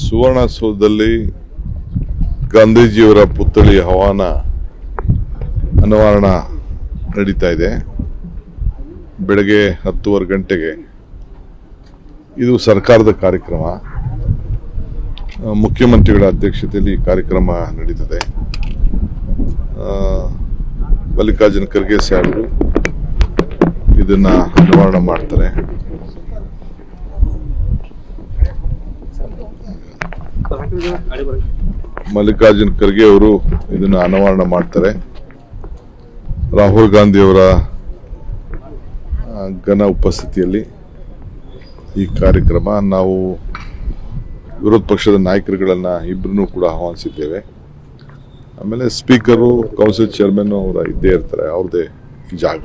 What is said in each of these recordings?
ಸುವರ್ಣಸೌಧದಲ್ಲಿ ಗಾಂಧೀಜಿಯವರ ಪುತ್ಥಳಿ ಹವಾನ ಅನಾವರಣ ನಡೀತಾ ಇದೆ. ಬೆಳಗ್ಗೆ ಹತ್ತುವರೆ ಗಂಟೆಗೆ ಇದು ಸರ್ಕಾರದ ಕಾರ್ಯಕ್ರಮ. ಮುಖ್ಯಮಂತ್ರಿಗಳ ಅಧ್ಯಕ್ಷತೆಯಲ್ಲಿ ಕಾರ್ಯಕ್ರಮ ನಡೀತದೆ. ಮಲ್ಲಿಕಾರ್ಜುನ ಖರ್ಗೆ ಸಾಹೇಬರು ಇದನ್ನು ಅನಾವರಣ ಮಾಡ್ತಾರೆ. ಮಲ್ಲಿಕಾರ್ಜುನ್ ಖರ್ಗೆ ಅವರು ಇದನ್ನು ಅನಾವರಣ ಮಾಡ್ತಾರೆ. ರಾಹುಲ್ ಗಾಂಧಿ ಅವರ ಆ, ಘನ ಉಪಸ್ಥಿತಿಯಲ್ಲಿ ಈ ಕಾರ್ಯಕ್ರಮ ನಾವು ವಿರೋಧ ಪಕ್ಷದ ನಾಯಕರುಗಳನ್ನು ಇಬ್ಬರನ್ನೂ ಕೂಡ ಆಹ್ವಾನಿಸಿದ್ದೇವೆ. ಆಮೇಲೆ ಸ್ಪೀಕರು ಕೌನ್ಸಿಲ್ ಚೇರ್ಮನ್ ಅವರ ಇದ್ದೇ ಇರ್ತಾರೆ ಅವ್ರದ್ದೇ ಜಾಗ.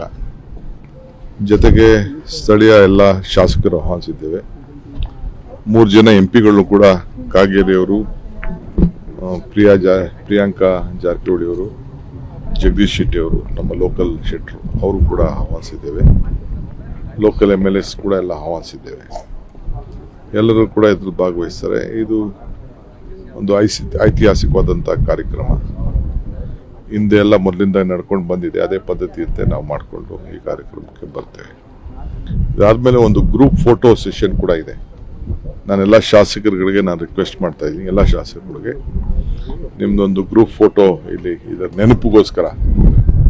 ಜೊತೆಗೆ ಸ್ಥಳೀಯ ಎಲ್ಲ ಶಾಸಕರು ಆಹ್ವಾನಿಸಿದ್ದೇವೆ. ಮೂರು ಜನ ಎಂ ಪಿಗಳು ಕೂಡ ಕಾಗೇರಿ ಅವರು ಪ್ರಿಯಾ ಜಾ, ಪ್ರಿಯಾಂಕಾ ಜಾರಕಿಹೊಳಿ ಅವರು ಜಗದೀಶ್ ಶೆಟ್ಟಿ ಅವರು ನಮ್ಮ ಲೋಕಲ್ ಶೆಟ್ಟರು, ಅವರು ಕೂಡ ಆಹ್ವಾನಿಸಿದ್ದೇವೆ. ಲೋಕಲ್ ಎಂ ಎಲ್ ಎಸ್ ಕೂಡ ಎಲ್ಲ ಆಹ್ವಾನಿಸಿದ್ದೇವೆ. ಎಲ್ಲರೂ ಕೂಡ ಇದ್ರ ಭಾಗವಹಿಸ್ತಾರೆ. ಇದು ಒಂದು ಐಸಿ, ಐತಿಹಾಸಿಕವಾದಂಥ ಕಾರ್ಯಕ್ರಮ. ಹಿಂದೆ ಎಲ್ಲ ಮೊದಲಿಂದ ನಡ್ಕೊಂಡು ಬಂದಿದೆ. ಅದೇ ಪದ್ಧತಿಯಂತೆ ನಾವು ಮಾಡಿಕೊಂಡು ಈ ಕಾರ್ಯಕ್ರಮಕ್ಕೆ ಬರ್ತೇವೆ. ಇದಾದ್ಮೇಲೆ ಒಂದು ಗ್ರೂಪ್ ಫೋಟೋ ಸೆಷನ್ ಕೂಡ ಇದೆ. ನಾನೆಲ್ಲ ಶಾಸಕರುಗಳಿಗೆ ನಾನು ರಿಕ್ವೆಸ್ಟ್ ಮಾಡ್ತಾ ಇದ್ದೀನಿ, ಎಲ್ಲ ಶಾಸಕರಿಗೆ ನಿಮ್ಮದೊಂದು ಗ್ರೂಪ್ ಫೋಟೋ ಇಲ್ಲಿ, ಇದರ ನೆನಪಿಗೋಸ್ಕರ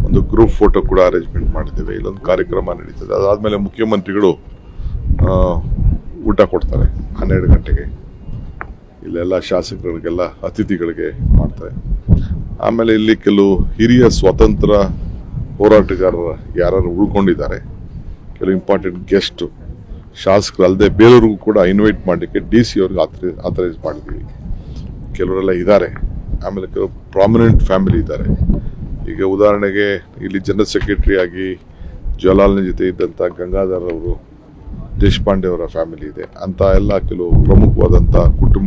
ಒಂದು ಗ್ರೂಪ್ ಫೋಟೋ ಕೂಡ ಅರೇಂಜ್ಮೆಂಟ್ ಮಾಡಿದ್ದೇವೆ. ಇಲ್ಲೊಂದು ಕಾರ್ಯಕ್ರಮ ನಡೀತದೆ. ಅದಾದಮೇಲೆ ಮುಖ್ಯಮಂತ್ರಿಗಳು ಊಟ ಕೊಡ್ತಾರೆ ಹನ್ನೆರಡು ಗಂಟೆಗೆ. ಇಲ್ಲೆಲ್ಲ ಶಾಸಕರಿಗೆಲ್ಲ ಅತಿಥಿಗಳಿಗೆ ಮಾಡ್ತಾರೆ. ಆಮೇಲೆ ಇಲ್ಲಿ ಕೆಲವು ಹಿರಿಯ ಸ್ವಾತಂತ್ರ್ಯ ಹೋರಾಟಗಾರರ ಯಾರು ಉಳ್ಕೊಂಡಿದ್ದಾರೆ, ಕೆಲವು ಇಂಪಾರ್ಟೆಂಟ್ ಗೆಸ್ಟ್ ಶಾಸಕರು ಅಲ್ಲದೆ ಬೇರೆಯವ್ರಿಗೂ ಕೂಡ ಇನ್ವೈಟ್ ಮಾಡಲಿಕ್ಕೆ ಡಿ ಸಿ ಅವ್ರಿಗೆ ಆಥರೈ ಆಥರೈಸ್ ಮಾಡಿದ್ವಿ ಕೆಲವರೆಲ್ಲ ಇದ್ದಾರೆ. ಆಮೇಲೆ ಕೆಲವು ಪ್ರಾಮಿನೆಂಟ್ ಫ್ಯಾಮಿಲಿ ಇದ್ದಾರೆ. ಈಗ ಉದಾಹರಣೆಗೆ ಇಲ್ಲಿ ಜನರಲ್ ಸೆಕ್ರೆಟರಿ ಆಗಿ ಜೊತೆ ಇದ್ದಂಥ ಗಂಗಾಧರ್ ಅವರು, ದೇಶಪಾಂಡೆ ಅವರ ಫ್ಯಾಮಿಲಿ ಇದೆ. ಅಂತ ಎಲ್ಲ ಕೆಲವು ಪ್ರಮುಖವಾದಂಥ ಕುಟುಂಬ